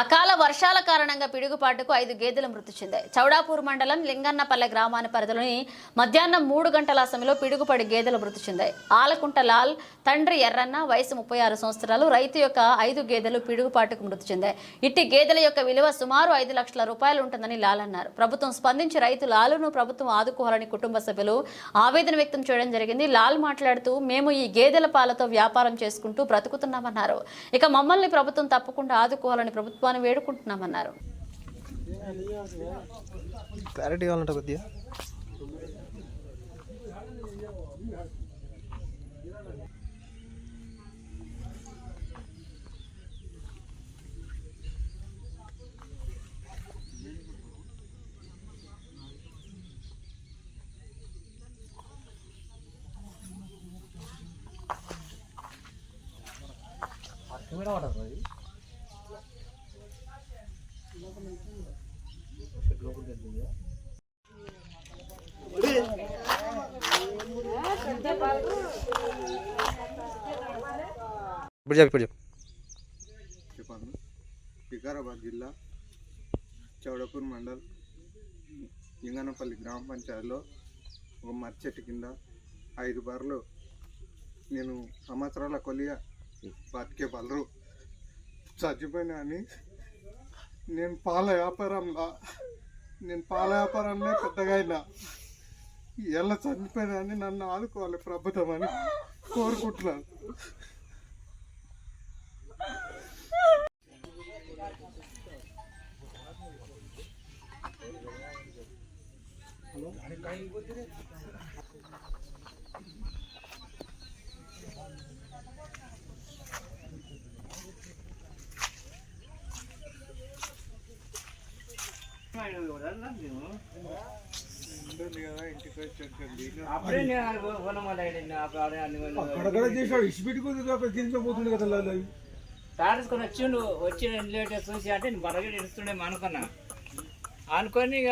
అకాల వర్షాల కారణంగా పిడుగుపాటుకు ఐదు గేదెలు మృతి చెందాయి. చౌడాపూర్ మండలం లింగన్నపల్లె గ్రామాన్ని పరిధిలోని మధ్యాహ్నం మూడు గంటల సమయంలో పిడుగుపడి గేదెలు మృతి చెందాయి. ఆలకుంట లాల్ తండ్రి ఎర్రన్న వయసు ముప్పై ఆరు సంవత్సరాలు రైతు యొక్క ఐదు గేదెలు పిడుగుపాటుకు మృతి చెందాయి. ఇట్టి గేదెల యొక్క విలువ సుమారు ఐదు లక్షల రూపాయలు ఉంటుందని లాల్ అన్నారు. ప్రభుత్వం స్పందించి రైతు లాలును ప్రభుత్వం ఆదుకోవాలని కుటుంబ సభ్యులు ఆవేదన వ్యక్తం చేయడం జరిగింది. లాల్ మాట్లాడుతూ మేము ఈ గేదెల పాలతో వ్యాపారం చేసుకుంటూ బ్రతుకుతున్నామన్నారు. ఇక మమ్మల్ని ప్రభుత్వం తప్పకుండా ఆదుకోవాలని ప్రభుత్వం ప్రభుత్వాన్ని వేడుకుంటున్నామన్నారు. క్లారిటీ కావాలంట కొద్దిగా. ఇప్పుడు చెప్పు ఇప్పుడు చెప్పు. చెప్పాను వికారాబాద్ జిల్లా చౌడపూర్ మండల్ లింగనపల్లి గ్రామ పంచాయతీలో ఒక మర్రి చెట్టు కింద ఐదు బర్రెలు నేను సంవత్సరాల కొలియ బతికే బలరు. చచ్చిపోయినా అని నేను పాల వ్యాపారంలో నేను పాల వ్యాపారంలో పెద్దగా అయినా ఎలా చనిపోయినా నన్ను ఆదుకోవాలి ప్రభుత్వం అని కోరుకుంటున్నాను. ఉంటుంది కదా ఇంటికి వచ్చి అప్పుడే నేను కొనమని అక్కడ చేసాడు కదా అవి వచ్చిండు వచ్చి లేట్ చూసి అంటే బరగడి ఇస్తుండే అనుకున్నా. అనుకొని ఇక